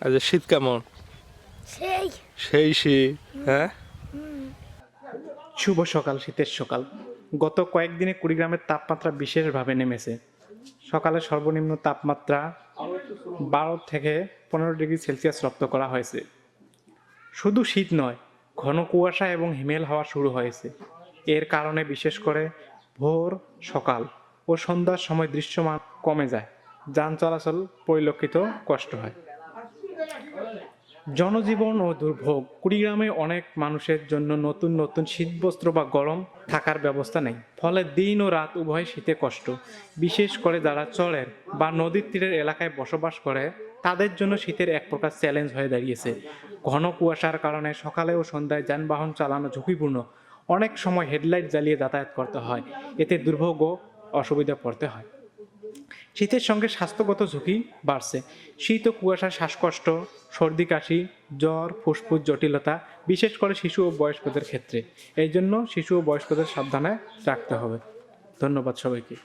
আচ্ছা শীত কেমন? সেই। সেই শীত হ্যাঁ? শুভ সকাল শীতের সকাল। গত কয়েকদিনে কুড়িগ্রামের তাপমাত্রা বিশেষভাবে নেমেছে। সকালে সর্বনিম্ন তাপমাত্রা বারো থেকে পনেরো ডিগ্রি সেলসিয়াস রপ্ত করা হয়েছে। শুধু শীত নয় ঘন কুয়াশা এবং হিমেল হওয়া শুরু হয়েছে। এর কারণে বিশেষ করে ভোর সকাল ও সন্ধ্যার সময় দৃশ্যমান কমে যায় যান চলাচল পরিলক্ষিত কষ্ট হয়। জনজীবন ও দুর্ভোগ। কুড়িগ্রামে অনেক মানুষের জন্য নতুন নতুন শীতবস্ত্র বা গরম থাকার ব্যবস্থা নেই। ফলে দিন ও রাত উভয় শীতে কষ্ট। বিশেষ করে যারা চরের বা নদীর তীরের এলাকায় বসবাস করে, তাদের জন্য শীতের এক প্রকার চ্যালেঞ্জ হয়ে দাঁড়িয়েছে। ঘন কুয়াশার কারণে সকালে ও সন্ধ্যায় যানবাহন চালানো ঝুঁকিপূর্ণ। অনেক সময় হেডলাইট জ্বালিয়ে যাতায়াত করতে হয়। এতে দুর্ভোগ ও অসুবিধা পড়তে হয়। শীতের সঙ্গে স্বাস্থ্যগত ঝুঁকি বাড়ছে। শীত ও কুয়াশা, শ্বাসকষ্ট, সর্দি, কাশি, জ্বর, ফুসফুস, জটিলতা, বিশেষ করে শিশু ও বয়স্কদের ক্ষেত্রে। এই জন্য শিশু ও বয়স্কদের সাবধানে রাখতে হবে। ধন্যবাদ সবাইকে।